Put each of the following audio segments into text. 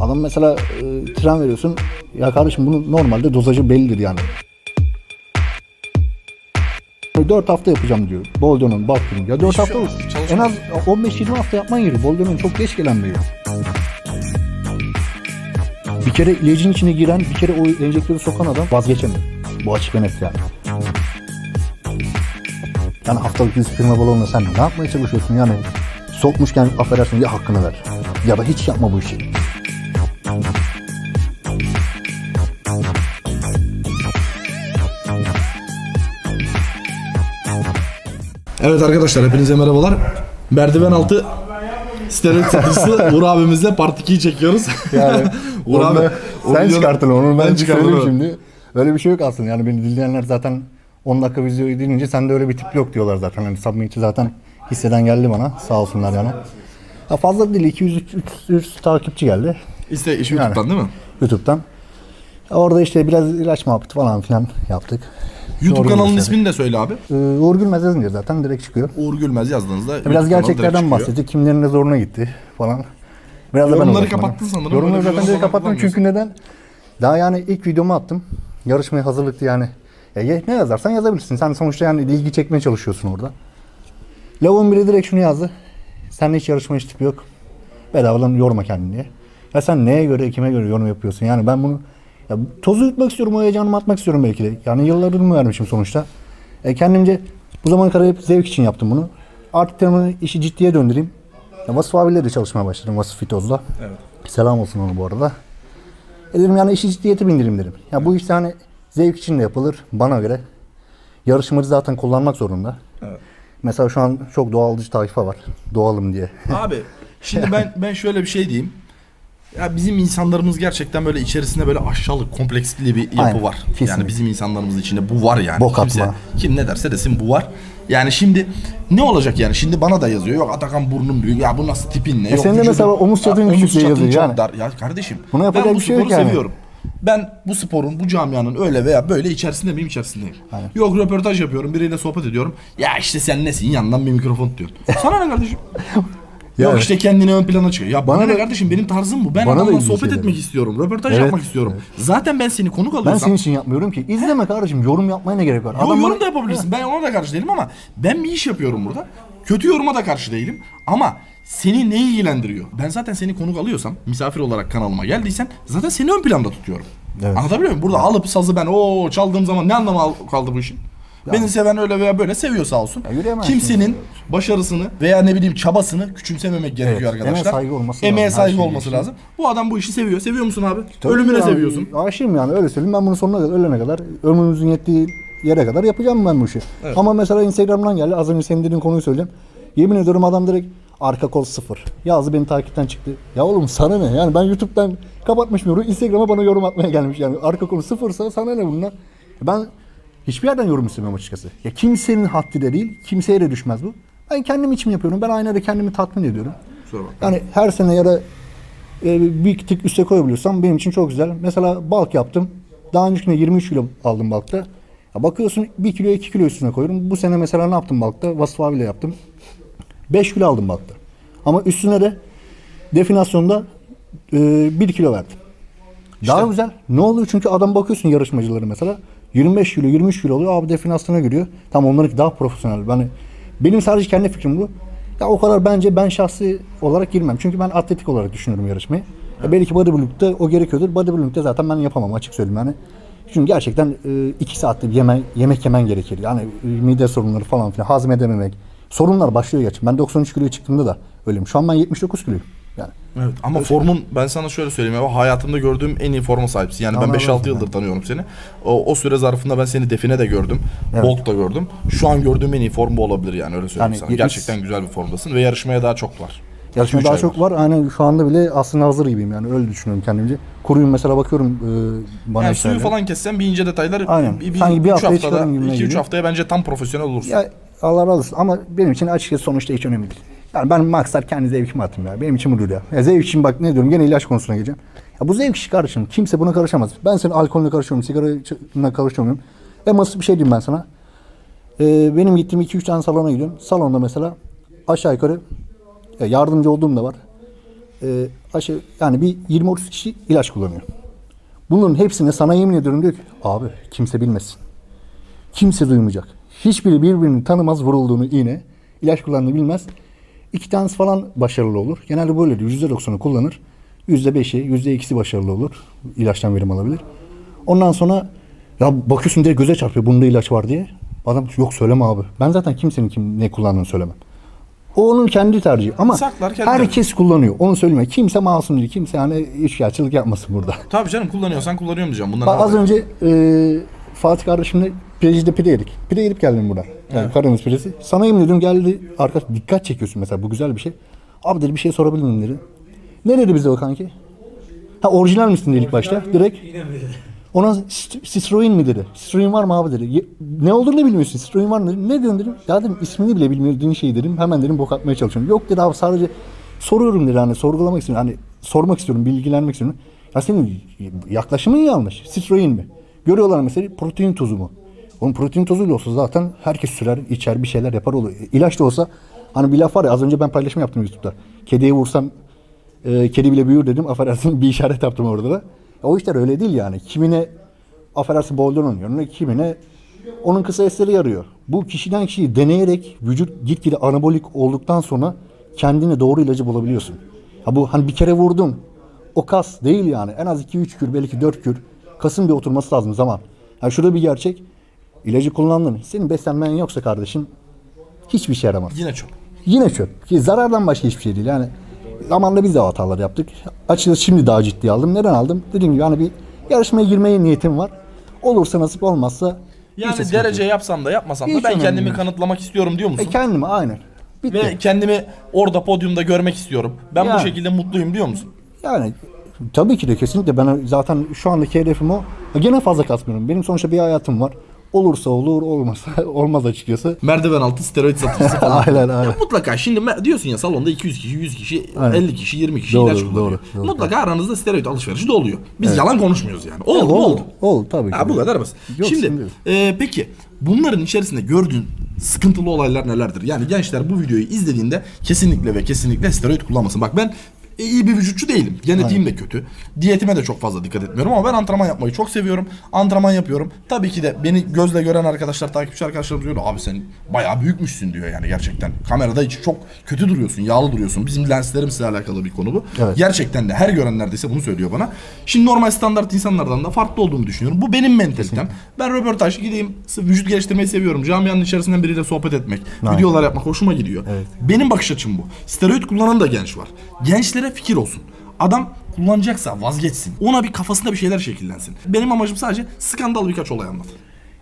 Adam mesela e, tren veriyorsun. Ya kardeşim bunun normalde dozajı bellidir yani. 4 hafta yapacağım diyor. Bolden'ın baktım. Ya 4 Hiçbir hafta olmaz, En az 15-20 hafta yapman gerekiyor. Bolden'ın çok geç gelen bir Bir kere ilacın içine giren, bir kere o enjektörü sokan adam vazgeçemiyor. Bu açık ve net yani. Yani haftalık 100 firma balonla sen ne yapmaya çalışıyorsun yani? Sokmuşken affedersin ya hakkını ver. Ya da hiç yapma bu işi. Evet arkadaşlar hepinize merhabalar. Merdiven altı steroid satıcısı Uğur abimizle part 2'yi çekiyoruz. Yani Uğur abi, sen çıkarttın onu ben, Ben çıkardım, şimdi. Öyle bir şey yok aslında yani beni dinleyenler zaten 10 dakika videoyu dinleyince sende öyle bir tip yok diyorlar zaten. Yani Submit'i zaten hisseden geldi bana sağ olsunlar yani. Ya fazla değil 200-300 takipçi geldi İşte iş YouTube'dan değil mi? YouTube'dan. Orada işte biraz ilaç muhabbeti falan filan yaptık. YouTube Doğru kanalının mesela. ismini de söyle abi. Ee, Uğur Gülmez yazınca zaten direkt çıkıyor. Uğur Gülmez yazdığınızda YouTube Biraz kanalı direkt gerçeklerden çıkıyor. bahsettik. Kimlerin ne zoruna gitti falan. Biraz da ben Yorumları uğraştım kapattın sanırım. Yorumları zaten yorum direkt kapattım çünkü neden? Daha yani ilk videomu attım. Yarışmaya hazırlıktı yani. Ya ye- ne yazarsan yazabilirsin. Sen sonuçta yani ilgi çekmeye çalışıyorsun orada. Lavun biri direkt şunu yazdı. Seninle hiç yarışma hiç tipi yok. Bedavadan yorma kendini diye. Ya sen neye göre, kime göre yorum yapıyorsun? Yani ben bunu ya tozu yutmak istiyorum, o heyecanımı atmak istiyorum belki de. Yani yıllarını vermişim sonuçta. E kendimce bu zamana kadar hep zevk için yaptım bunu. Artık dedim işi ciddiye döndüreyim. Ya Vasıf abiyle de çalışmaya başladım Vasıf Fitoz'la. Evet. Selam olsun onu bu arada. E dedim yani işi ciddiyete bindireyim dedim. Ya bu iş hani zevk için de yapılır bana göre. Yarışmacı zaten kullanmak zorunda. Evet. Mesela şu an çok doğalcı tayfa var. Doğalım diye. Abi şimdi ben ben şöyle bir şey diyeyim. Ya bizim insanlarımız gerçekten böyle içerisinde böyle aşağılık kompleksli bir yapı Aynen, var. kesinlikle. Yani bizim insanlarımızın içinde bu var yani. Bok Kimse- atma. kim ne derse desin bu var. Yani şimdi ne olacak yani? Şimdi bana da yazıyor. Yok Atakan burnun büyük. Ya bu nasıl tipin ne? Yok senin de mesela omuz çatın küçük diye yazıyor yani. dar. Ya kardeşim. Buna yapacak ben bu bir şey yok yani. seviyorum. Ben bu sporun, bu camianın öyle veya böyle içerisinde miyim içerisindeyim. Aynen. Yok röportaj yapıyorum, biriyle sohbet ediyorum. Ya işte sen nesin yandan bir mikrofon tutuyorsun. Sana ne kardeşim? Yok işte kendini ön plana çıkıyor. Ya bana, Bana ne da- kardeşim benim tarzım bu. Ben Bana da adamla ilginç sohbet şeyler. etmek istiyorum. Röportaj Evet, yapmak istiyorum. Zaten ben seni konuk Ben alıyorsam. senin için yapmıyorum ki. İzleme kardeşim. Yorum yapmaya ne gerek var? Yo, Adam yorum bana- da yapabilirsin. Ben ona da karşı değilim ama ben bir iş yapıyorum burada. Kötü yoruma da karşı değilim. Ama seni ne ilgilendiriyor? Ben zaten seni konuk alıyorsam, misafir olarak kanalıma geldiysen zaten seni ön planda tutuyorum. Evet. Anlatabiliyor muyum? Burada alıp sazı ben o çaldığım zaman ne anlamı al- kaldı bu işin? Beni seven öyle veya böyle seviyor sağ olsun. Kimsenin başarısını veya ne bileyim çabasını küçümsememek gerekiyor Evet, arkadaşlar. emeğe saygı olması Emeğe lazım, her saygı olması lazım. Bu adam bu işi seviyor. Seviyor musun abi? Tabii Ölümüne yani, seviyorsun. Aşığım yani öyle söyleyeyim. Ben bunu sonuna kadar, ölene kadar, ömrümüzün yettiği yere kadar yapacağım ben bu işi. Ama mesela Instagram'dan geldi. Az önce senin dediğin konuyu söyleyeceğim. Yemin ediyorum adam direkt arka kol sıfır. Yazdı beni takipten çıktı. Ya oğlum sana ne? Yani ben YouTube'dan kapatmışım yorumu. Instagram'a bana yorum atmaya gelmiş. Yani arka kolu sıfırsa sana ne bunlar? Ben hiçbir yerden yorum istemiyorum açıkçası. Ya kimsenin haddi de değil. Kimseye de düşmez bu. Ben kendim için yapıyorum. Ben aynada kendimi tatmin ediyorum. Yani her sene ya da e, bir tık üste koyabiliyorsam benim için çok güzel. Mesela balk yaptım. Daha öncekinde 23 kilo aldım balkta. Ya bakıyorsun 1 kilo 2 kilo üstüne koyuyorum. Bu sene mesela ne yaptım balkta? Vasıf abiyle yaptım. 5 kilo aldım balkta. Ama üstüne de definasyonda e, 1 kilo verdim. Daha güzel. Ne oluyor? Çünkü adam bakıyorsun yarışmacıları mesela 25 kilo 23 kilo oluyor. Abi definasyona giriyor. Tam onlarınki daha profesyonel. Ben benim sadece kendi fikrim bu. Ya o kadar bence ben şahsi olarak girmem. Çünkü ben atletik olarak düşünüyorum yarışmayı. Ya belki bodybuilding'de o gerekiyordur. Bodybuilding'de zaten ben yapamam açık söyleyeyim yani. Çünkü gerçekten 2 saatte bir yeme, yemek yemen gerekir. Yani e, mide sorunları falan filan hazmedememek. Sorunlar başlıyor gerçi. Ben 93 kiloya çıktığımda da öyleyim. Şu an ben 79 kiloyum. Yani Evet ama formun ben sana şöyle söyleyeyim ya hayatımda gördüğüm en iyi forma sahipsin. Yani ben Allah 5-6 razı olsun yıldır tanıyorum seni. O, o süre zarfında ben seni define de gördüm. Evet. Bulk da gördüm. Şu an gördüğüm en iyi form bu olabilir yani öyle söyleyeyim Yani sana. 70 Gerçekten güzel bir formdasın ve yarışmaya daha çok var. Yarışma Üç daha çok var. Aynen şu anda bile aslında hazır gibiyim yani öyle düşünüyorum kendimce. Kuruyum mesela bakıyorum e, bana Yani suyu falan kessen bir ince detaylar Aynen. bir, bir, Sanki bir üç haftada, çıkarım gibime 2-3 geliyor. haftaya bence tam profesyonel olursun. Ya Allah razı olsun ama benim için açıkçası sonuçta hiç önemli değil. Yani ben maksat kendi zevkimi atayım ya. Benim için budur ya. ya. Zevk için bak ne diyorum gene ilaç konusuna geleceğim. Ya bu zevk işi kardeşim. Kimse buna karışamaz. Ben senin alkolüne karışıyorum, sigarayla karışamıyorum. En basit bir şey diyeyim ben sana. Ee, benim gittiğim 2-3 tane salona gidiyorum. Salonda mesela aşağı yukarı ya yardımcı olduğum da var. e, aşağı yani bir 20-30 kişi ilaç kullanıyor. Bunların hepsine sana yemin ediyorum diyor ki abi kimse bilmesin. Kimse duymayacak. Hiçbiri birbirini tanımaz vurulduğunu iğne. ilaç kullandığını bilmez. İki tanesi falan başarılı olur. Genelde böyledir. %90'ı kullanır. %5'i, %2'si başarılı olur. İlaçtan verim alabilir. Ondan sonra ya bakıyorsun direkt göze çarpıyor bunda ilaç var diye. Adam yok söyleme abi. Ben zaten kimsenin kim ne kullandığını söylemem. O onun kendi tercihi ama Saklar kendi herkes kullanıyor. Onu söyleme. Kimse masum değil. Kimse hani üçkağıtçılık yapmasın burada. Tabii canım kullanıyorsan kullanıyorum diyeceğim. Bunlar Bak az önce e, Fatih kardeşimle Pireci'de pide yedik. Pide yedip geldim buna. Yani Karadeniz pidesi. Sana yemin ediyorum geldi arkadaş dikkat çekiyorsun mesela bu güzel bir şey. Abi dedi bir şey sorabilir miyim dedi. Ne dedi bize o kanki? Ha orijinal misin dedi ilk başta direkt. Ona "St- Citroen mi dedi. Citroen var mı abi dedi. "Ye- Ne olduğunu bilmiyorsun. Citroen var mı dedim. Ne diyorsun dedim. Ya dedim ismini bile bilmediğin şey dedim. Hemen dedim bok atmaya çalışıyorum. Yok dedi abi sadece soruyorum dedi hani sorgulamak istiyorum. Hani sormak istiyorum, bilgilenmek istiyorum. Ya senin yaklaşımın yanlış. Citroen mi? Görüyorlar mesela protein tozu mu? Onun protein tozuyla olsa zaten herkes sürer, içer, bir şeyler yapar olur. İlaç da olsa hani bir laf var ya az önce ben paylaşım yaptım YouTube'da. Kediye vursan e, kedi bile büyür dedim. Affedersin bir işaret yaptım orada da. O işler öyle değil yani. Kimine affedersin bolden oynuyor. Kimine onun kısa esleri yarıyor. Bu kişiden kişiyi deneyerek vücut gitgide anabolik olduktan sonra kendine doğru ilacı bulabiliyorsun. Ha bu hani bir kere vurdum. O kas değil yani. En az 2-3 kür belki 4 kür. Kasın bir oturması lazım zaman. Ha şurada bir gerçek. İlacı kullandın. Senin beslenmen yoksa kardeşim hiçbir şey yaramaz. Yine çok. Yine çöp. Ki zarardan başka hiçbir şey değil. Yani zamanında biz de hatalar yaptık. Açıkçası şimdi daha ciddi aldım. Neden aldım? Dediğim gibi hani bir yarışmaya girmeye niyetim var. Olursa nasip olmazsa Yani derece yok. yapsam da yapmasam da Hiç ben önemli kendimi değil. kanıtlamak istiyorum diyor musun? E kendime aynen. Bitti. Ve kendimi orada podyumda görmek istiyorum. Ben bu Yani. şekilde mutluyum diyor musun? Yani tabii ki de kesinlikle ben zaten şu andaki hedefim o. Gene fazla kasmıyorum. Benim sonuçta bir hayatım var. Olursa olur, olmazsa olmaz açıkçası. Merdiven altı steroid satıcısı falan. Aynen, aynen. Ya mutlaka şimdi me- diyorsun ya salonda 200 kişi, 100 kişi, Aynen. 50 kişi, 20 kişi Doğru, ilaç kullanıyor. doğru, doğru. mutlaka aranızda steroid alışverişi de oluyor. Biz yalan konuşmuyoruz yani. Oldu mu oldu, oldu. tabii ki Ha, bu kadar basit. Yok, Şimdi şimdi- e, peki bunların içerisinde gördüğün sıkıntılı olaylar nelerdir? Yani gençler bu videoyu izlediğinde kesinlikle ve kesinlikle steroid kullanmasın. Bak ben iyi bir vücutçu değilim. Genetiğim de kötü. Diyetime de çok fazla dikkat etmiyorum ama ben antrenman yapmayı çok seviyorum. Antrenman yapıyorum. Tabii ki de beni gözle gören arkadaşlar, takipçi arkadaşlarım diyor abi sen bayağı büyükmüşsün diyor yani gerçekten. Kamerada hiç çok kötü duruyorsun, yağlı duruyorsun. Bizim lenslerimizle alakalı bir konu bu. Evet. Gerçekten de her gören neredeyse bunu söylüyor bana. Şimdi normal standart insanlardan da farklı olduğumu düşünüyorum. Bu benim mentalitem. Ben röportaj gideyim, vücut geliştirmeyi seviyorum. Camianın içerisinden biriyle sohbet etmek, Aynen. videolar yapmak hoşuma gidiyor. Evet. Benim bakış açım bu. Steroid kullanan da genç var. Gençlere fikir olsun. Adam kullanacaksa vazgeçsin. Ona bir kafasında bir şeyler şekillensin. Benim amacım sadece skandal birkaç olay anlat.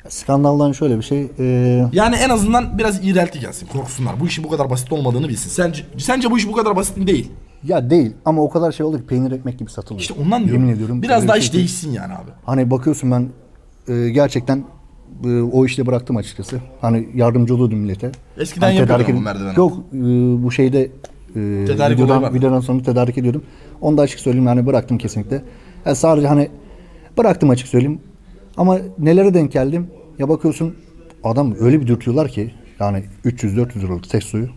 Skandaldan şöyle bir şey. e, Yani en azından biraz iğrelti gelsin. Korksunlar. Bu işin bu kadar basit olmadığını bilsin. Sence, sence bu iş bu kadar basit değil? ya değil ama o kadar şey olur ki peynir ekmek gibi satılıyor. İşte ondan diyorum. Yemin ediyorum. Biraz daha bir iş şey değil. değişsin yani abi. Hani bakıyorsun ben e, gerçekten e, o işle bıraktım açıkçası. Hani yardımcı oluyordum millete. Eskiden hani yapıyordun tedarik ama ed- merdiven Yok e, bu şeyde e, Tedarik videodan, videodan sonra tedarik ediyordum. Onu da açık söyleyeyim yani bıraktım kesinlikle. Yani sadece hani bıraktım açık söyleyeyim. Ama nelere denk geldim? Ya bakıyorsun adam öyle bir dürtüyorlar ki yani 300-400 liralık ses suyu.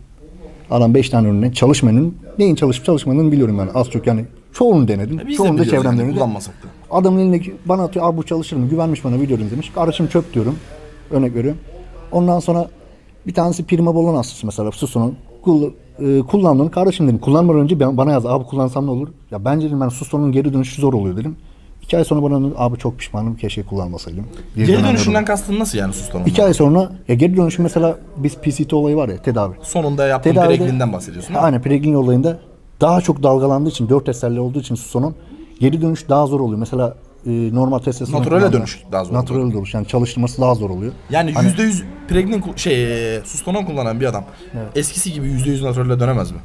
Adam 5 tane ürüne çalışmanın neyin çalışıp çalışmadığını biliyorum yani az çok yani çoğunu denedim. E biz de çoğunu da çevremden yani, kullanmasak da. Adamın eline bana atıyor abi bu çalışır mı? Güvenmiş bana video izlemiş. Kardeşim çöp diyorum. Örnek veriyorum. Ondan sonra bir tanesi Prima Bolon hastası mesela Susun'un kul, e, kullandığını kardeşim dedim. Kullanmadan önce ben, bana yaz abi kullansam ne olur? Ya bence dedim ben Susun'un geri dönüşü zor oluyor dedim. İki ay sonra bana dedi, abi çok pişmanım keşke kullanmasaydım. diye Geri dönüşünden kastın nasıl yani sustan İki ay sonra ya geri dönüşü mesela biz PCT olayı var ya tedavi. Sonunda yaptığın Tedavide- preglinden bahsediyorsun. mi? Aynen preglin olayında daha çok dalgalandığı için 4 eserli olduğu için Suson'un geri dönüş daha zor oluyor. Mesela e, normal testosteron Naturale dönüş daha zor Naturale dönüş yani çalıştırması daha zor oluyor. Yani Hani- yüzde yüz preglin ku- şey e, sustanon kullanan bir adam eskisi gibi yüzde yüz naturale dönemez mi?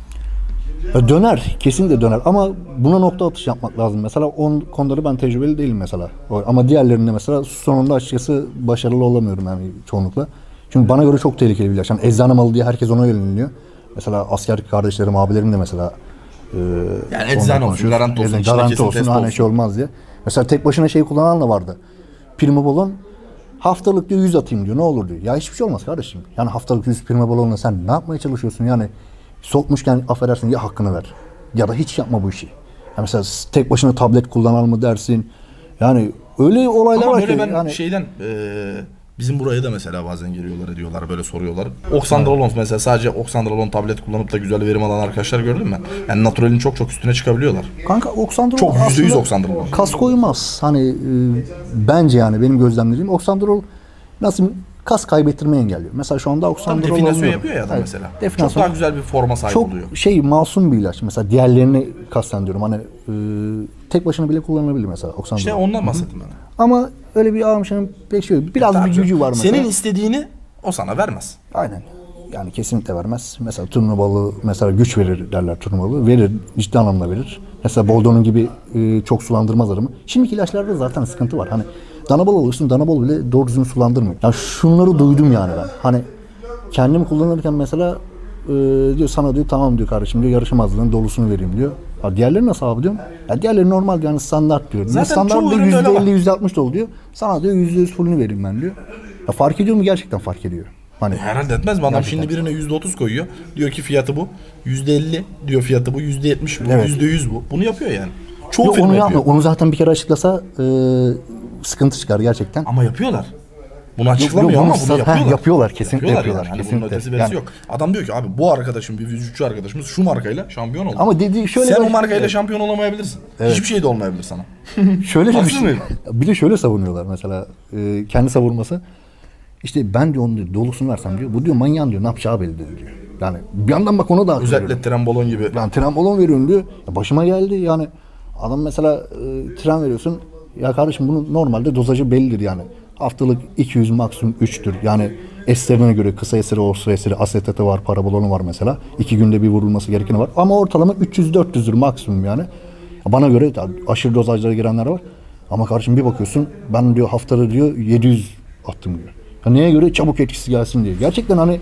Ya Döner, kesinlikle döner ama buna nokta atış yapmak lazım. Mesela on konuları ben tecrübeli değilim mesela. O- Ama diğerlerinde mesela sonunda açıkçası başarılı olamıyorum yani çoğunlukla. Çünkü bana göre çok tehlikeli bir ilaç. Yani eczane malı diye herkes ona yöneliyor. Mesela asker kardeşlerim, abilerim de mesela e, Yani eczane olsun, garanti olsun, içinde garanti kesin olsun, hani şey olmaz diye. Mesela tek başına şey kullanan da vardı. Primobolon haftalık diyor 100 atayım diyor. Ne olur diyor. Ya hiçbir şey olmaz kardeşim. Yani haftalık 100 primobolonla sen ne yapmaya çalışıyorsun? Yani sokmuşken affedersin ya hakkını ver. ya da hiç yapma bu işi. Ya mesela tek başına tablet kullanalım mı dersin. Yani öyle olaylar Ama var böyle ki ben yani şeyden eee, bizim buraya da mesela bazen geliyorlar ediyorlar böyle soruyorlar. Oxandrolon mesela sadece Oxandrolon tablet kullanıp da güzel verim alan arkadaşlar gördüm ben. Yani naturalin çok çok üstüne çıkabiliyorlar. Kanka oksandrol Çok, yüzde yüz aslında oksandrol. Kas koymaz. Hani e, bence yani benim gözlemlediğim oksandrol nasıl kas kaybettirmeyi engelliyor. Mesela şu anda Tam oksandrol definasyon yapıyor ya adam Evet, mesela. Çok Definasyon. daha güzel bir forma sahip çok oluyor. şey masum bir ilaç. Mesela diğerlerini kastediyorum. Hani e, tek başına bile kullanılabilir mesela oksandrol. İşte ondan bahsettim ben. Ama öyle bir almışın pek şey Biraz bir gücü var mesela. Senin istediğini o sana vermez. Aynen. Yani kesinlikle vermez. Mesela turna balığı mesela güç verir derler turna balığı. Verir. Ciddi anlamda verir. Mesela Boldo'nun gibi e, çok sulandırmaz adamı. Şimdiki ilaçlarda zaten sıkıntı var. Hani dana balığı alıyorsun dana balığı bile doğru düzgün sulandırmıyor. Ya şunları duydum yani ben. Hani kendim kullanırken mesela e, diyor sana diyor tamam diyor kardeşim diyor yarışım hazırlığının dolusunu vereyim diyor. Ya diğerleri nasıl abi diyorum. Ya diğerleri normal yani standart diyor. Zaten standart çoğu da üründe öyle var. %50 %60 dolu diyor. Sana diyor %100 fullünü vereyim ben diyor. Ya fark ediyor mu? Gerçekten fark ediyor. Hani Herhalde etmez mi adam Gerçekten. şimdi birine yüzde otuz koyuyor. Diyor ki fiyatı bu. Yüzde elli diyor fiyatı bu. Yüzde yetmiş bu. Evet. Yüzde yüz bu. Bunu yapıyor yani. Çoğu Yok, firma onu yapıyor. yapma. Onu zaten bir kere açıklasa e, sıkıntı çıkar gerçekten. Ama yapıyorlar. Bunu açıklamıyor ama bunu yapıyorlar. yapıyorlar, kesinlikle yapıyorlar, Yani. Hani kesinlikle. bunun ötesi verisi Yani- yok. Adam diyor ki abi bu arkadaşım bir vücutçu arkadaşımız şu markayla şampiyon oldu. Ama dediği şöyle Sen bir- o markayla Evet. şampiyon olamayabilirsin. Hiçbir şey de olmayabilir sana. Şöyle Haksız şey. mıyım? Bir de şöyle savunuyorlar mesela e, kendi savunması. İşte ben diyor onun diyor, dolusunu versem diyor. Bu diyor manyan diyor ne yapacağı belli değil diyor. Yani bir yandan bak ona da hak veriyorum. Trembolon gibi. Yani trambolon veriyorum diyor. Ya başıma geldi yani. Adam mesela e, tren veriyorsun. Ya kardeşim bunun normalde dozajı bellidir yani. Haftalık 200 maksimum 3'tür. Yani esterine göre kısa eseri, orta eseri, asetatı var, parabolonu var mesela. İki günde bir vurulması gerekeni var. Ama ortalama 300-400'dür maksimum yani. Bana göre aşırı dozajlara girenler var. Ama kardeşim bir bakıyorsun ben diyor haftada diyor 700 attım diyor. Ya neye göre çabuk etkisi gelsin diye. Gerçekten hani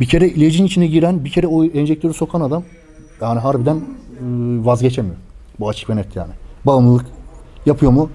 bir kere ilacın içine giren, bir kere o enjektörü sokan adam yani harbiden ıı, vazgeçemiyor. Bu açık ve net yani. Bağımlılık yapıyor mu?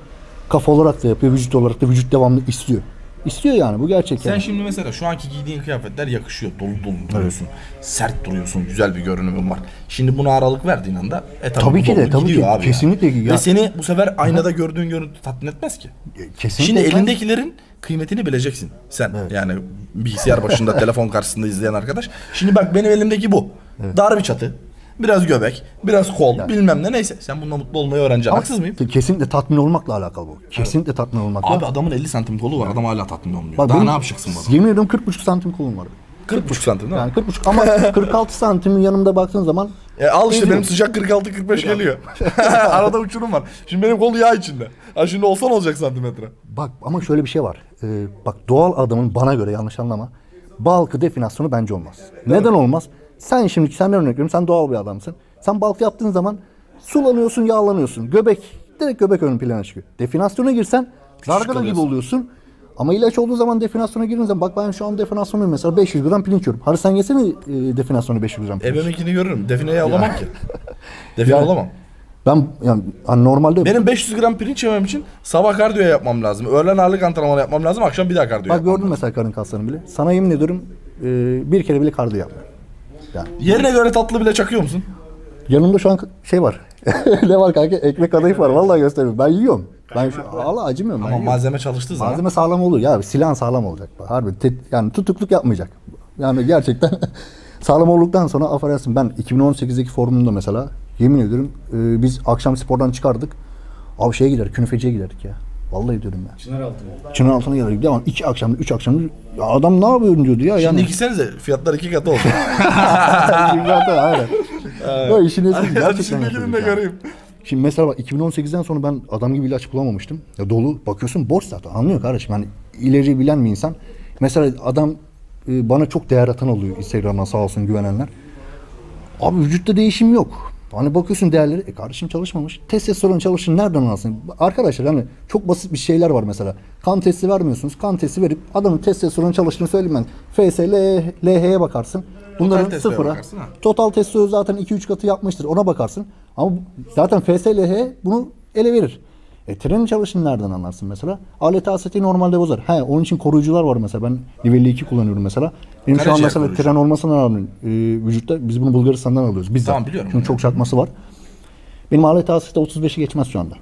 Kafa olarak da yapıyor, vücut olarak da vücut devamlı istiyor. İstiyor yani bu gerçek Sen yani. şimdi mesela şu anki giydiğin kıyafetler yakışıyor. Dolu dolu duruyorsun. Sert duruyorsun. Güzel bir görünümün var. Şimdi buna aralık verdiğin anda e tabii, Tabii ki de, tabii ki. abi Kesinlikle yani. ya. Ve seni bu sefer aynada gördüğün görüntü tatmin etmez ki. Kesinlikle Şimdi elindekilerin kıymetini bileceksin sen. Yani bilgisayar başında telefon karşısında izleyen arkadaş. Şimdi bak benim elimdeki bu. Dar bir çatı. Biraz göbek, biraz kol, bilmem ne neyse. Sen bununla mutlu olmayı öğreneceksin. Haksız mıyım? Kesinlikle tatmin olmakla alakalı bu. Kesinlikle tatmin olmakla. Abi adamın 50 santim kolu var. Adam hala tatmin olmuyor. Bak Daha benim- ne yapacaksın bana? Yemin ediyorum 40,5 santim kolum var. 40,5 santim değil mi? Yani 40,5 ama 46 santimin yanımda baktığın zaman E al işte benim sıcak 46-45 geliyor. Arada uçurum var. Şimdi benim kol yağ içinde. Ha şimdi olsa ne olacak santimetre? Bak ama şöyle bir şey var. Ee, bak doğal adamın bana göre yanlış anlama. Balkı definasyonu bence olmaz. Neden olmaz? Sen şimdi senden örnek veriyorum. Sen doğal bir adamsın. Sen balk yaptığın zaman sulanıyorsun, yağlanıyorsun. Göbek, direkt göbek ön plana çıkıyor. Definasyona girsen zargana gibi oluyorsun. Ama ilaç olduğu zaman definasyona girince bak ben şu an definasyonuyum mesela 500 gram pirinç yiyorum. Hadi sen yesene e, definasyonu 500 gram pirinç. Ebemekini görürüm. Defineyi alamam ki. Define Ya- alamam. Ben yani hani normalde Benim 500 gram pirinç yemem için sabah kardiyo yapmam lazım. Öğlen ağırlık antrenmanı yapmam lazım. Akşam bir daha kardiyo bak gördün mesela karın kaslarını bile. Sana yemin ediyorum e, bir kere bile kardiyo yapmıyorum. Yani Yerine göre tatlı bile çakıyor musun? Yanımda şu an şey var. ne var kanka? Ekmek kadayıf var. Vallahi gösteriyorum. Ben yiyorum. Ben şu Allah acımıyorum. ben Ama yiyorum. malzeme çalıştığı zaman. Malzeme sağlam olur ya. Silah sağlam olacak. Harbi te- yani tutukluk yapmayacak. Yani gerçekten sağlam olduktan sonra affedersin ben 2018'deki formumda mesela yemin ediyorum e, biz akşam spordan çıkardık. Abi şeye gider, künefeciye giderdik ya. Vallahi diyorum ya. Çınar altına. Çınar altına giderdik. Devam iki akşam, üç akşam. Ya adam ne yapıyorsun diyordu ya. Şimdi Yani. gitsenize fiyatlar iki katı oldu. Zaten aynen. Böyle işin esprisi gerçekten Şimdi de göreyim. Şimdi mesela bak 2018'den sonra ben adam gibi ilaç bulamamıştım. Ya dolu bakıyorsun boş zaten anlıyor kardeşim. Yani ileri bilen bir insan. Mesela adam e, bana çok değer atan oluyor Instagram'dan sağ olsun güvenenler. Abi vücutta değişim yok. Hani bakıyorsun değerleri, e kardeşim çalışmamış. Testosteron çalışın nereden alsın? Arkadaşlar hani çok basit bir şeyler var mesela. Kan testi vermiyorsunuz. Kan testi verip adamın testosteron çalıştığını söyleyeyim ben. FS, LH'ye bakarsın. Bunların testoya sıfıra. bakarsın. Total testosteron zaten 2-3 katı yapmıştır. Ona bakarsın. Ama zaten FSLH bunu ele verir. E trenin çalışını nereden anlarsın mesela? Alet aseti normalde bozar. He onun için koruyucular var mesela. Ben Livelli 2 kullanıyorum mesela. Benim şu an Karaciğer mesela koruyucu. tren olmasına rağmen e, vücutta biz bunu Bulgaristan'dan alıyoruz. Biz Tamam, biliyorum Çünkü bunu. çok çakması var. Benim alet aseti 35'i geçmez şu anda.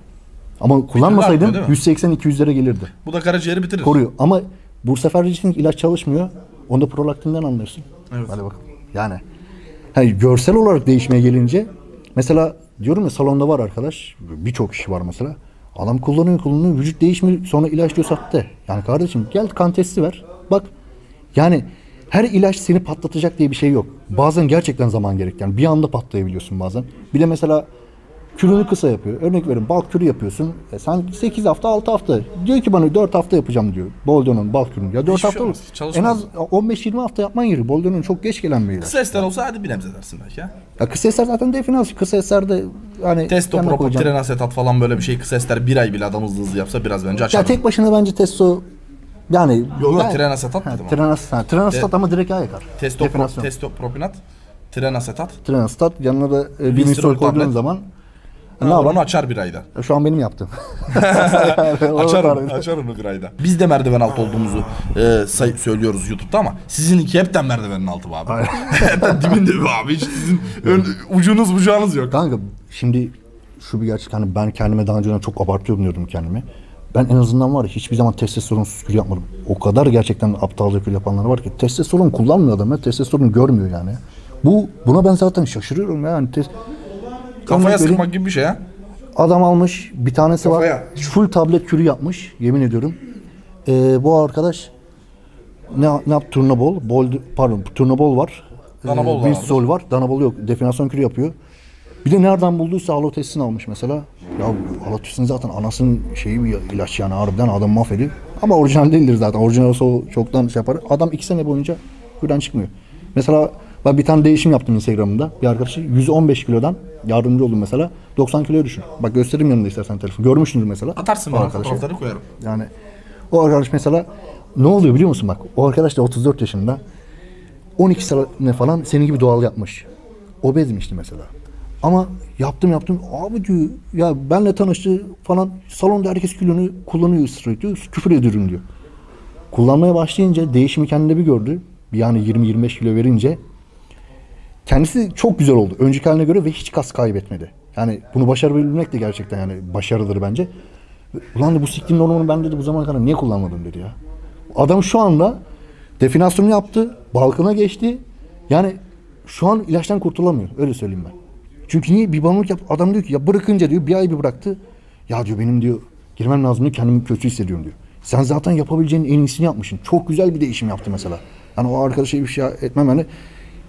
Ama kullanmasaydım değil mi? 180-200'lere gelirdi. Bu da karaciğeri bitirir. Koruyor. Ama bu sefer için ilaç çalışmıyor. Onda prolaktinden anlıyorsun. Evet. Hadi bakalım. Yani hani görsel olarak değişmeye gelince mesela diyorum ya salonda var arkadaş. Birçok kişi var mesela. Adam kullanıyor kullanıyor. Vücut değişmiyor. Sonra ilaç diyor sattı. Yani kardeşim gel kan testi ver. Bak yani her ilaç seni patlatacak diye bir şey yok. Bazen gerçekten zaman gerek. Yani bir anda patlayabiliyorsun bazen. Bir de mesela kürünü kısa yapıyor. Örnek verin balk kürü yapıyorsun. E sen 8 hafta 6 hafta. Diyor ki bana 4 hafta yapacağım diyor. Bolden'ın balk kürünü. Ya 4 Hiçbir şey hafta olur. olmaz, çalışmaz. En az 15-20 hafta yapman gerekiyor. Bolden'ın çok geç gelen bir ilaç. Kısa ester olsa hadi bir nebze dersin belki ya. Ya kısa eser zaten definans. Kısa eserde yani Testo, yanına propop, koyacağım. trenasetat falan böyle bir şey kısa ester bir ay bile adam hızlı hızlı yapsa biraz bence açar. Ya tek başına bence testo yani Yok yok trenasetat Ha, dedim ama. trenas, ha, trenastat ama direkt yağ yakar. Testo, pro, Definasyon. testo propinat, trenasetat. Trenastat yanına da e, bir Listerol mistol koyduğun tablet. zaman Ha, ne yapar? onu açar bir ayda. Şu an benim yaptım. Açar onu, açar onu bir ayda. Biz de merdiven altı olduğumuzu e, say- söylüyoruz YouTube'da ama sizinki hepten merdivenin altı be abi. hepten dibinde be abi. Hiç sizin ön- ucunuz bucağınız yok. Kanka şimdi şu bir gerçek hani ben kendime daha önceden çok abartıyorum diyordum kendimi. Ben en azından var ya hiçbir zaman testosteronsuz kül yapmadım. O kadar gerçekten aptalca kül yapanlar var ki testosteron kullanmıyor adam ya. Testosteron görmüyor yani. Bu buna ben zaten şaşırıyorum ya. Yani tes- Kafaya Örnek vereyim, sıkmak gibi bir şey ha. Adam almış bir tanesi var. Kafaya. Full tablet kürü yapmış yemin ediyorum. Ee, bu arkadaş ne ne yap turnabol, bol pardon turnabol var. Danabol da Ee, vardır. Sol var. Danabol yok. Definasyon kürü yapıyor. Bir de nereden bulduysa halotestin almış mesela. Ya halotestin zaten anasının şeyi bir ilaç yani harbiden adam mahvediyor. Ama orijinal değildir zaten. Orijinal olsa o çoktan şey yapar. Adam iki sene boyunca kürden çıkmıyor. Mesela ben bir tane değişim yaptım Instagram'da. Bir arkadaşı 115 kilodan yardımcı oldum mesela. 90 kiloya düşün. Bak göstereyim yanında istersen telefon. Görmüşsündür mesela. Atarsın bana arkadaşı. fotoğrafları koyarım. Yani o arkadaş mesela ne oluyor biliyor musun bak? O arkadaş da 34 yaşında. 12 sene falan senin gibi doğal yapmış. Obezmişti mesela. Ama yaptım yaptım. Abi diyor ya benle tanıştı falan. Salonda herkes kilonu kullanıyor ısrar diyor. Küfür ediyorum diyor. Kullanmaya başlayınca değişimi kendinde bir gördü. Yani 20-25 kilo verince kendisi çok güzel oldu. Önceki haline göre ve hiç kas kaybetmedi. Yani bunu başarabilmek de gerçekten yani başarıdır bence. Ulan bu siktiğin hormonu ben dedi bu zamana kadar niye kullanmadım dedi ya. Adam şu anda definasyonu yaptı. Balkına geçti. Yani şu an ilaçtan kurtulamıyor. Öyle söyleyeyim ben. Çünkü niye? Bir bağımlılık yap. Adam diyor ki ya bırakınca diyor bir ay bir bıraktı. Ya diyor benim diyor girmem lazım diyor kendimi kötü hissediyorum diyor. Sen zaten yapabileceğin en iyisini yapmışsın. Çok güzel bir değişim yaptı mesela. Yani o arkadaşa bir şey etmem yani.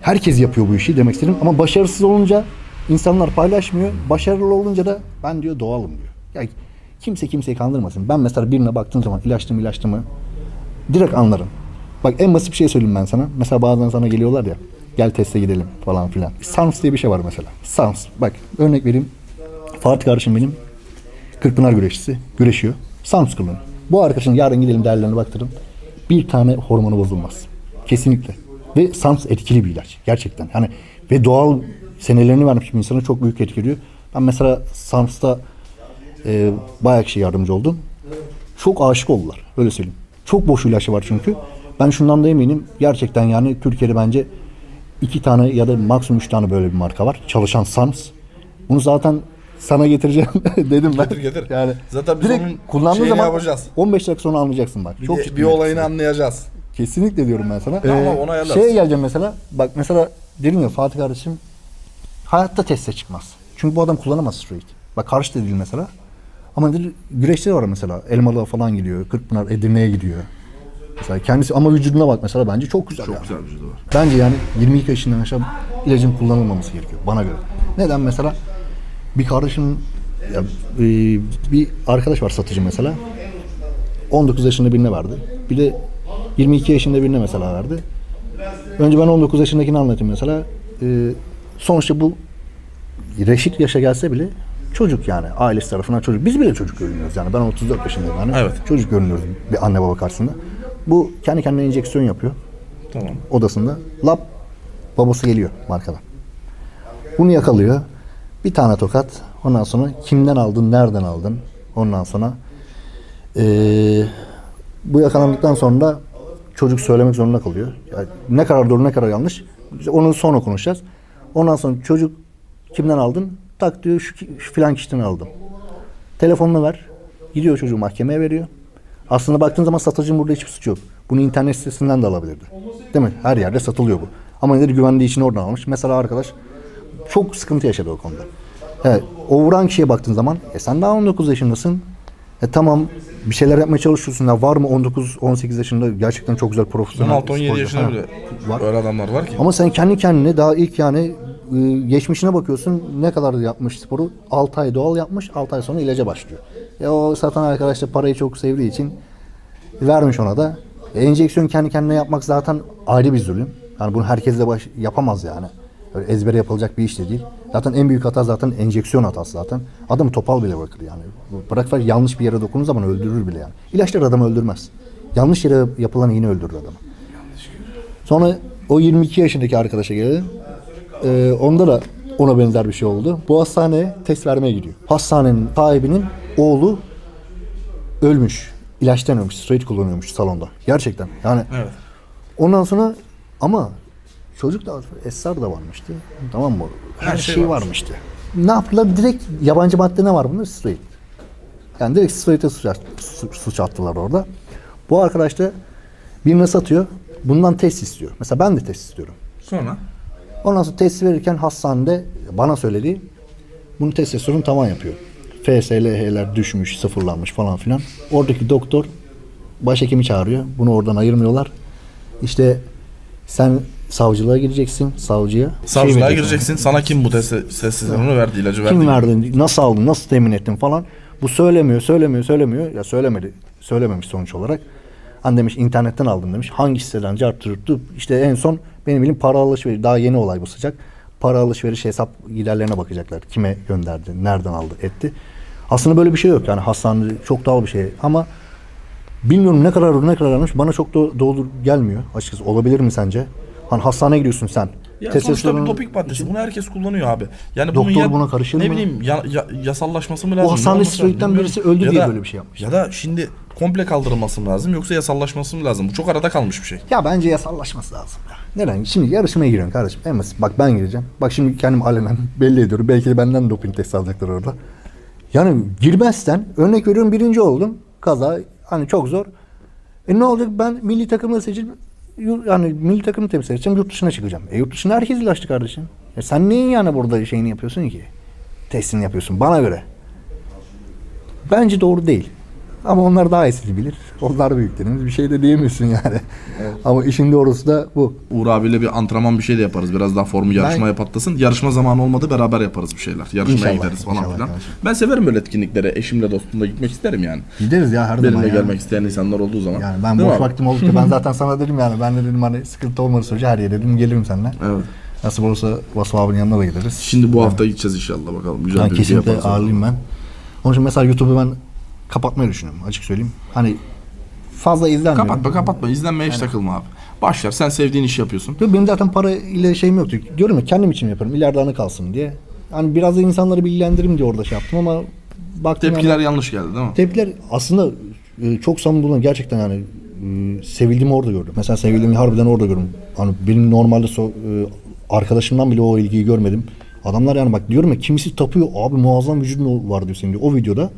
Herkes yapıyor bu işi demek istedim. Ama başarısız olunca insanlar paylaşmıyor. Başarılı olunca da ben diyor doğalım diyor. Ya kimse kimseyi kandırmasın. Ben mesela birine baktığım zaman ilaçlı mı ilaçlı mı direkt anlarım. Bak en basit bir şey söyleyeyim ben sana. Mesela bazen sana geliyorlar ya. Gel teste gidelim falan filan. SARMS diye bir şey var mesela. SARMS. Bak örnek vereyim. Fatih kardeşim benim. Kırkpınar güreşçisi. Güreşiyor. SARMS kullanıyor. Bu arkadaşın yarın gidelim değerlerine baktırın. Bir tane hormonu bozulmaz. Kesinlikle. Ve SARMS etkili bir ilaç. Gerçekten. Yani ve doğal senelerini vermiş bir insana çok büyük etki ediyor. Ben mesela SARMS'ta e, bayağı kişi yardımcı oldum. Çok aşık oldular. Öyle söyleyeyim. Çok boş ilaçı var çünkü. Ben şundan da eminim. Gerçekten yani Türkiye'de bence iki tane ya da maksimum üç tane böyle bir marka var. Çalışan SARMS. Bunu zaten sana getireceğim dedim ben. Getir, getir. Yani Zaten biz direkt onun kullandığın şeyini zaman yapacağız. 15 dakika sonra anlayacaksın bak. Çok bir, ciddi bir net. olayını anlayacağız. Kesinlikle diyorum ben sana. Ee, şeye geleceğim mesela. Bak mesela dedim ya Fatih kardeşim hayatta teste çıkmaz. Çünkü bu adam kullanamaz straight. Bak karşı da değil mesela. Ama dedi, güreşleri var mesela. Elmalı'ya falan gidiyor. Kırkpınar, Edirne'ye gidiyor. Mesela kendisi ama vücuduna bak mesela bence çok güzel. Çok yani. güzel vücudu var. Bence yani 22 yaşından aşağı ilacın kullanılmaması gerekiyor bana göre. Neden mesela? Bir kardeşim ya, e, bir arkadaş var satıcı mesela. 19 yaşında birine verdi. Bir de 22 yaşında birine mesela verdi. Önce ben 19 yaşındakini anlatayım mesela. E, sonuçta bu reşit yaşa gelse bile çocuk yani ailesi tarafından çocuk. Biz bile çocuk görünüyoruz yani. Ben 34 yaşındayım yani. Evet. Çocuk görünüyoruz bir anne baba karşısında. Bu kendi kendine enjeksiyon yapıyor Tamam. odasında. Lap babası geliyor markadan. Bunu yakalıyor. Bir tane tokat. Ondan sonra kimden aldın, nereden aldın? Ondan sonra eee, bu yakalandıktan sonra çocuk söylemek zorunda kalıyor. Yani ne kadar doğru ne kadar yanlış onu sonra konuşacağız. Ondan sonra çocuk kimden aldın? Tak diyor şu, şu filan kişiden aldım. Telefonunu ver. Gidiyor çocuğu mahkemeye veriyor. Aslında baktığın zaman satıcının burada hiçbir suçu yok. Bunu internet sitesinden de alabilirdi. Değil mi? Her yerde satılıyor bu. Ama nedir güvendiği için oradan almış. Mesela arkadaş çok sıkıntı yaşadı o konuda. Evet, o vuran kişiye baktığın zaman e sen daha 19 yaşındasın. E tamam bir şeyler yapmaya çalışıyorsun. Ya var mı 19-18 yaşında gerçekten çok güzel profesyonel 16-17 sporcu? yaşında Ha, bile var. öyle adamlar var ki. Ama sen kendi kendine daha ilk yani e, geçmişine bakıyorsun ne kadar yapmış sporu 6 ay doğal yapmış 6 ay sonra ilaca başlıyor. E o satan arkadaş da parayı çok sevdiği için vermiş ona da. E, enjeksiyon kendi kendine yapmak zaten ayrı bir zulüm. Yani bunu herkes de baş, yapamaz yani. Öyle ezbere yapılacak bir iş de değil. Zaten en büyük hata zaten enjeksiyon hatası zaten. Adamı topal bile bırakır yani. Bırak ver yanlış bir yere dokunduğu zaman öldürür bile yani. İlaçlar adamı öldürmez. Yanlış yere yapılan iğne öldürür adamı. Sonra o 22 yaşındaki arkadaşa gelelim. Ee, onda da ona benzer bir şey oldu. Bu hastaneye test vermeye gidiyor. Hastanenin sahibinin oğlu ölmüş. İlaçtan ölmüş. Steroid kullanıyormuş salonda. Gerçekten. Yani Evet. ondan sonra ama çocuk da esrar da varmıştı. Tamam mı? Her, şey şey, varmış. varmıştı. Ne yaptılar? Direkt yabancı madde ne var bunda? Steroid. Yani direkt steroid'e suç, suç attılar orada. Bu arkadaş da birine satıyor. Bundan test istiyor. Mesela ben de test istiyorum. Sonra Ondan sonra test verirken hastanede bana söyledi. Bunu testosteron tavan yapıyor. FSLH'ler düşmüş, sıfırlanmış falan filan. Oradaki doktor başhekimi çağırıyor. Bunu oradan ayırmıyorlar. İşte sen savcılığa gireceksin, savcıya. şey savcılığa vereceksin. gireceksin. Sana kim bu testosteronu verdi, ilacı verdi? Kim verdi, nasıl aldın, nasıl temin ettin falan. Bu söylemiyor, söylemiyor, söylemiyor. Ya söylemedi, söylememiş sonuç olarak. Hani demiş internetten aldım demiş. Hangi siteden carttırıttı. İşte en son benim bildiğim para alışveriş, daha yeni olay bu sıcak. Para alışveriş hesap giderlerine bakacaklar. Kime gönderdi, nereden aldı, etti. Aslında böyle bir şey yok yani hastanede çok doğal bir şey. Ama bilmiyorum ne kadar ne kadar almış bana çok da doğru gelmiyor açıkçası. Olabilir mi sence? Hani hastaneye gidiyorsun sen. Ya sonuçta bir doping maddesi. Bunu herkes kullanıyor abi. Yani bunun Doktor ya, buna karışır ne mı? bileyim ya, ya- yasallaşması mı lazım? hastanede ne olması lazım steroidden birisi öldü Ya diye da- böyle bir şey yapmış. Ya da şimdi komple kaldırılması mı lazım yoksa yasallaşması mı lazım? Bu çok arada kalmış bir şey. Ya bence yasallaşması lazım ya. Neden? Şimdi yarışmaya giriyorsun kardeşim. En basit. Bak ben gireceğim. Bak şimdi kendim alenen belli ediyorum. Belki de benden doping testi alacaklar orada. Yani girmezsen örnek veriyorum birinci oldum. Kaza hani çok zor. E ne olacak ben milli takımı seçilip yani milli takımı temsil edeceğim yurt dışına çıkacağım. E yurt dışında herkes ilaçlı kardeşim. E sen neyin yani burada şeyini yapıyorsun ki? Testini yapıyorsun bana göre. Bence doğru değil. Ama onlar daha iyisini bilir. Onlar büyüklerimiz. Bir şey de diyemiyorsun yani. Ama işin doğrusu da bu. Uğur abiyle bir antrenman bir şey de yaparız. Biraz daha formu yarışmaya patlasın. Yarışma zamanı olmadı beraber yaparız bir şeyler. Yarışmaya İnşallah, gideriz falan inşallah filan. Ben severim böyle etkinliklere. Eşimle dostumla gitmek isterim yani. Gideriz ya her zaman Benimle yani. gelmek isteyen insanlar olduğu zaman. Yani ben Değil mi boş abi? vaktim oldukça ben zaten sana dedim yani. Ben de dedim hani sıkıntı olmadı sürece her yere dedim gelirim seninle. Evet. Nasıl olursa Vasıf abinin yanına da gideriz. Şimdi bu hafta gideceğiz inşallah bakalım. Güzel Ben bir kesinlikle yaparız. ağırlayayım ben. Onun için mesela YouTube'u ben kapatmayı düşünüyorum açık söyleyeyim. Hani fazla izlenmiyor. Kapatma kapatma. İzlenmeye hiç takılma abi. Başlar. Sen sevdiğin işi yapıyorsun. Yok, Benim zaten para ile şeyim yoktu. Diyorum ya kendim için yaparım. İleride anı kalsın diye. Hani biraz da insanları bilgilendiririm diye orada şey yaptım ama baktım Tepkiler yani- yanlış geldi değil mi? Tepkiler aslında e, çok samimi bulunan gerçekten yani e, sevildiğimi orada gördüm. Mesela sevildiğimi harbiden orada gördüm. Hani benim normalde so, e, arkadaşımdan bile o ilgiyi görmedim. Adamlar yani bak diyorum ya kimisi tapıyor abi muazzam vücudun var diyor senin diyor o videoda.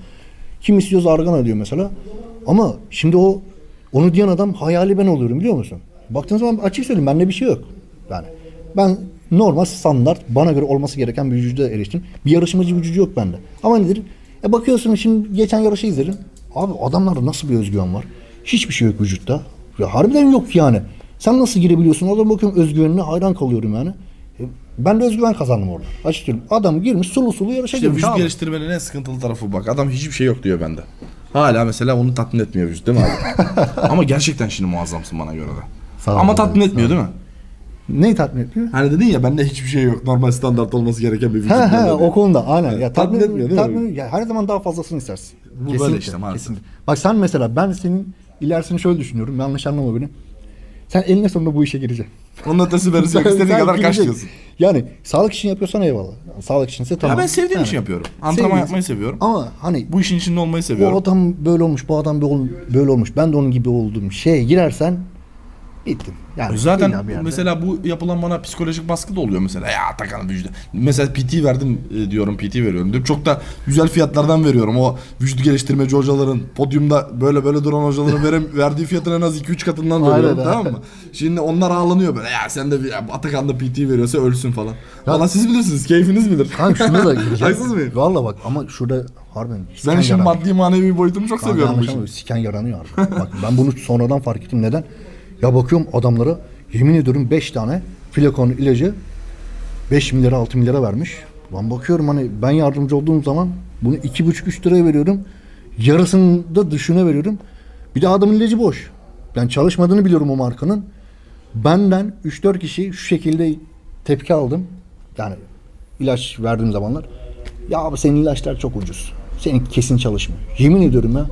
Kimisi diyor zargana diyor mesela. Ama şimdi o onu diyen adam hayali ben oluyorum biliyor musun? Baktığın zaman açık söyleyeyim bende bir şey yok. Yani ben normal standart bana göre olması gereken bir vücuda eriştim. Bir yarışmacı vücudu yok bende. Ama nedir? E bakıyorsun şimdi geçen yarışı izledim. Abi adamlarda nasıl bir özgüven var? Hiçbir şey yok vücutta. Ya harbiden yok yani. Sen nasıl girebiliyorsun? Oradan bakıyorum özgüvenine hayran kalıyorum yani. Ben de özgüven kazandım orada. Açık söyleyeyim. Adam girmiş sulu sulu yarışa İşte girmiş vücut abi. geliştirmenin en sıkıntılı tarafı bak. Adam hiçbir şey yok diyor bende. Hala mesela onu tatmin etmiyor vücut değil mi abi? Ama gerçekten şimdi muazzamsın bana göre de. Sağ Ama abi, tatmin sağ etmiyor değil mi? Neyi tatmin ediyor? Hani dedin ya bende hiçbir şey yok. Normal standart olması gereken bir vücut. He he o konuda aynen. Ya tatmin etmiyor değil mi? tatmin, Ya her zaman daha fazlasını istersin. Bu böyle işte maalesef. kesinlikle. Bak sen mesela ben senin ilerisini şöyle düşünüyorum. Yanlış anlama beni. Sen eninde sonunda bu işe gireceksin. Onun ötesi verisi yok. İstediğin kadar kaç gidecek. diyorsun. Yani sağlık için yapıyorsan eyvallah. Sağlık içinse tamam. Ya ben sevdiğim Yani için yapıyorum. Antrenman sevdiğin- yapmayı seviyorum. Ama hani Bu işin içinde olmayı bu seviyorum. adam böyle olmuş, bu adam böyle, böyle olmuş. Ben de onun gibi oldum. Şeye girersen bittim. Yani Zaten bir yerde- mesela bu yapılan bana psikolojik baskı da oluyor mesela. Ya Atakan vücudu. Mesela PT verdim e, diyorum PT veriyorum diyorum. Çok da güzel fiyatlardan veriyorum. O vücut geliştirmeci hocaların podyumda böyle böyle duran hocaların verem, verdiği fiyatın en az 2-3 katından veriyorum tamam mı? Şimdi onlar ağlanıyor böyle. Ya sen de bir- ya Atakan da PT veriyorsa ölsün falan. Valla siz bilirsiniz. Keyfiniz bilir. Kanka şunu da gireceğim. Haksız mıyım? Valla bak ama şurada harbiden Ben işin yaranıyor. maddi manevi boyutunu çok Kanka seviyorum anlama, siken yaranıyor harbiden. bak ben bunu sonradan fark ettim. Neden? Ya bakıyorum adamlara yemin ediyorum 5 tane flakon ilacı 5 milyara 6 milyara vermiş. Lan bakıyorum hani ben yardımcı olduğum zaman bunu 2,5-3 liraya veriyorum. Yarısını da dışına veriyorum. Bir de adamın ilacı boş. Ben çalışmadığını biliyorum o markanın. Benden 3-4 kişi şu şekilde tepki aldım. Yani ilaç verdiğim zamanlar. Ya abi senin ilaçlar çok ucuz. Senin kesin çalışmıyor. Yemin ediyorum ya.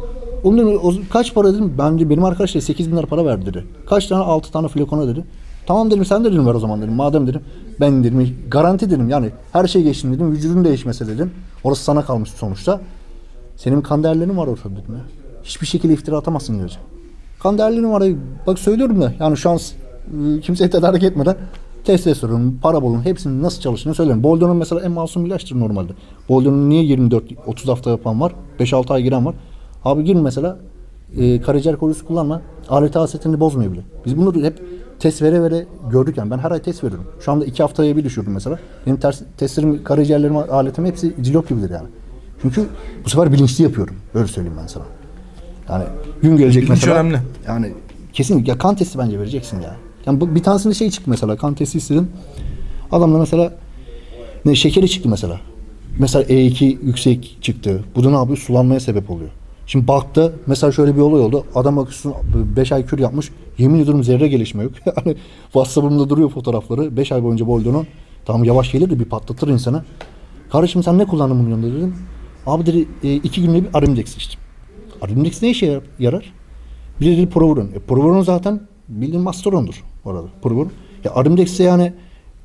Onun o, kaç para dedim. Ben de, benim arkadaş da 8 bin lira para verdi dedi. Kaç tane 6 tane flakona dedi. Tamam dedim sen de dedim ver o zaman dedim. Madem dedim ben dedim garanti dedim yani her şey geçtim dedim. Vücudun değişmese dedim. Orası sana kalmış sonuçta. Senin kan değerlerin var ortada dedim ya. Hiçbir şekilde iftira atamazsın diyor. Kan değerlerin var. Bak söylüyorum da yani şu an e, kimseye tedarik etmeden testosteron, parabolun hepsinin nasıl çalıştığını söylüyorum. Bolden'ın mesela en masum ilaçtır normalde. Bolden'ın niye 24-30 hafta yapan var? 5-6 ay giren var. Abi girin mesela e, karaciğer koruyucusu kullanma. Alet asetini bozmuyor bile. Biz bunu hep test vere vere gördük yani. Ben her ay test veriyorum. Şu anda 2 haftaya bir düşürdüm mesela. Benim ters, testlerim, karaciğerlerim, aletim hepsi cilop gibidir yani. Çünkü bu sefer bilinçli yapıyorum. Böyle söyleyeyim ben sana. Yani gün gelecek Bilinç mesela. önemli. Yani kesinlikle ya kan testi bence vereceksin ya. Yani bu- bir tanesinde şey çıktı mesela kan testi istedim. Adamda mesela ne şekeri çıktı mesela. Mesela E2 yüksek çıktı. Bu da ne yapıyor? Sulanmaya sebep oluyor. Şimdi baktı mesela şöyle bir olay oldu. Adam bakıyorsun 5 ay kür yapmış. Yemin ediyorum zerre gelişme yok. Yani WhatsApp'ımda duruyor fotoğrafları. 5 ay boyunca Boldon'un. Tamam yavaş gelir de bir patlatır insanı. Kardeşim sen ne kullandın bunun yanında dedim. Abi dedi 2 günde bir Arimidex içtim. Arimidex ne işe yarar-? Bir de dedi Provuron. E, Provuron zaten bildiğin Masteron'dur orada. Provuron. Ya Arimidex de yani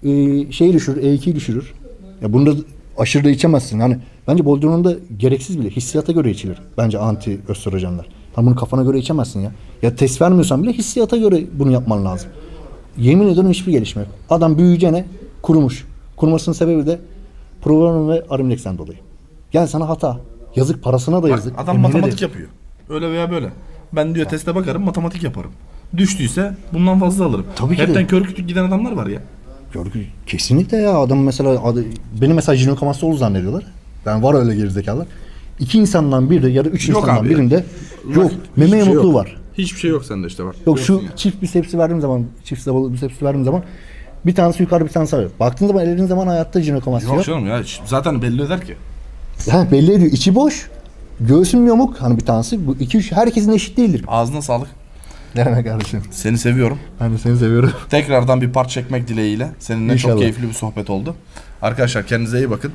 e, şeyi düşürür, E2'yi düşürür. Ya bunu da aşırı da içemezsin. Yani bence Bolden'un da gereksiz bile. Hissiyata göre içilir. Bence anti östrojenler. Hani bunu kafana göre içemezsin ya. Ya test vermiyorsan bile hissiyata göre bunu yapman lazım. Yemin ediyorum hiçbir gelişme yok. Adam büyüyeceğine kurumuş. Kurumasının sebebi de Provuron ve Arimidex'ten dolayı. Yani sana hata. Yazık parasına da yazık. Adam emeğine de matematik yazık. yapıyor. Öyle veya böyle. Ben diyor teste bakarım matematik yaparım. Düştüyse bundan fazla alırım. Tabii ki de. Hepten kör kütük giden adamlar var ya. Görgü kesinlikle ya adam mesela adı, beni mesela jinekomastia zannediyorlar. Ben var öyle gerizekalılar. İki insandan biri ya da üç Yok insandan abi birinde yok meme şey yamukluğu yok. var. Hiçbir şey yok sende işte bak. Yok şu Görüyorsun ya. çift bisepsi verdiğim zaman çift bisepsi verdiğim zaman bir tanesi yukarı bir tanesi aşağı. Baktığın zaman elediğin zaman hayatta jinekomastia Yok yok. canım ya zaten belli eder ki. Ha, belli ediyor. içi boş. Göğsüm yamuk hani bir tanesi. Bu iki üç herkesin eşit değildir. Ağzına sağlık. Ne demek kardeşim? Seni seviyorum. Ben de seni seviyorum. Tekrardan bir part çekmek dileğiyle. Seninle İnşallah. çok keyifli bir sohbet oldu. Arkadaşlar kendinize iyi bakın.